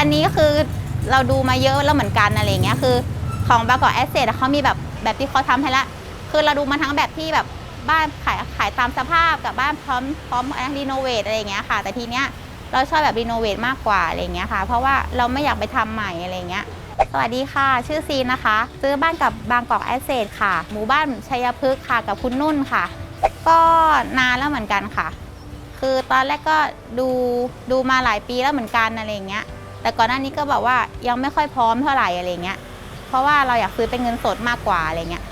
อันนี้ก็คือเราดูมาเยอะแล้วเหมือนกันอะไรเงี้ยคือของบางกอกแอสเซทเขามีแบบแบบที่เขาทำให้ละ คือเราดูมาทั้งแบบที่แบบบ้านขายขายตามสภาพกับบ้านพร้อมพร้อมรีโนเวทอะไรเงี้ยค่ะ แต่ทีเนี้ยเราชอบแบบรีโนเวทมากกว่าอะไรเงี้ยค่ะ เพราะว่าเราไม่อยากไปทำใหม่อะไรเงี้ยสวัสดีค่ะ ชื่อซีนนะคะ ซื้อบ้านกับบางกอกแอสเซทค่ะ หมู่บ้านชัยพฤกษ์ค่ะกับคุณนุ่นค่ะ ก็นานแล้วเหมือนกันค่ะ คือตอนแรกก็ดูดูมาหลายปีแล้วเหมือนกันอะไรเงี้ย แต่ก่อนหน้านี้ก็บอกว่ายังไม่ค่อยพร้อมเท่าไหร่อะไรเงี้ย เพราะว่าเราอยากซื้อเป็นเงินสดมากกว่าอะไรเงี้ย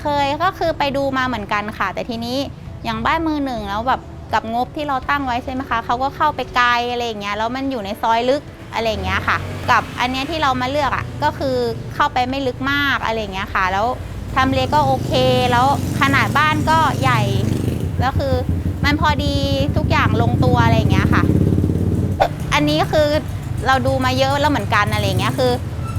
เคยก็คือไปดูมาเหมือนกันค่ะ แต่ทีนี้อย่างบ้านมือหนึ่งแล้วแบบกับงบที่เราตั้งไว้ใช่ไหมคะเขาก็เข้าไปไกลอะไรเงี้ยแล้วมันอยู่ในซอยลึกอะไรเงี้ยค่ะ กับอันเนี้ยที่เรามาเลือกอะก็คือเข้าไปไม่ลึกมากอะไรเงี้ยค่ะ แล้วทำเลก็โอเค แล้วขนาดบ้านก็ใหญ่แล้วคือมันพอดีทุกอย่างลงตัวอะไรเงี้ยค่ะ อันนี้คือ เราดูมาเยอะแล้วเหมือนกันอะไรเงี้ยคือ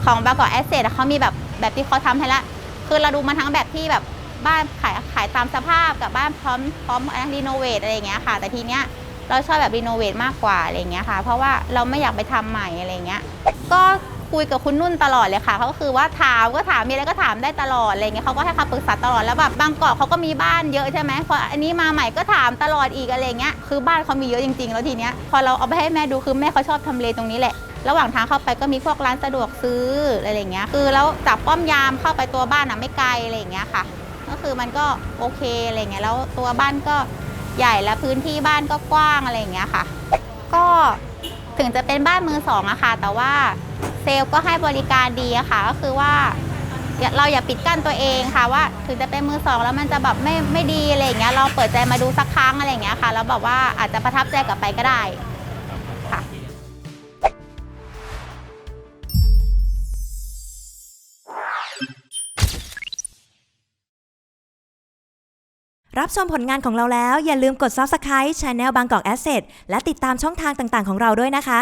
ของบางกอกแอสเซทเขามีแบบแบบที่เขาทำให้ละคือเราดูมาทั้งแบบที่แบบบ้านขายขายตามสภาพกับบ้านพร้อมพร้อมรีโนเวทอะไรเงี้ยค่ะ แต่ทีเนี้ยเราชอบแบบรีโนเวทมากกว่าอะไรเงี้ยค่ะ เพราะว่าเราไม่อยากไปทำใหม่อะไรเงี้ยก็ คุยกับคุณนุ่นตลอดเลยค่ะเขาก็คือว่าถามก็ถามมีอะไรก็ถามได้ตลอดอะไรเงี้ยเขาก็ให้คำปรึกษาตลอดแล้วแบบบางเกาะเขาก็มีบ้านเยอะใช่ไหมพออันนี้มาใหม่ก็ถามตลอดอีกอะไรเงี้ยคือบ้านเขามีเยอะจริง ๆ แล้วทีเนี้ยพอเราเอาไปให้แม่ดูคือแม่เขาชอบทำเลตรงนี้แหละ ระหว่างทางเข้าไปก็มีพวกร้านสะดวกซื้ออะไรอย่างเงี้ย คือแล้วจากป้อมยามเข้าไปตัวบ้านอะไม่ไกลอะไรอย่างเงี้ยค่ะ ก็คือมันก็โอเคอะไรเงี้ยแล้วตัวบ้านก็ใหญ่และพื้นที่บ้านก็กว้างอะไรอย่างเงี้ยค่ะ ก็ถึงจะเป็นบ้านมือสองอะค่ะ แต่ว่า เซลล์ก็ให้บริการดีอะค่ะ ก็คือว่าเราอย่าปิดกั้นตัวเองค่ะว่าถึงจะเป็นมือสองแล้วมันจะแบบไม่ไม่ดีอะไรอย่างเงี้ยเราเปิดใจมาดูสักครั้งอะไรอย่างเงี้ยค่ะแล้วแบบว่าอาจจะประทับใจกลับไปก็ได้ค่ะรับชมผลงานของเราแล้วอย่าลืมกด Subscribe Channel บางกอก Asset และติดตามช่องทางต่างๆ ของเราด้วยนะคะ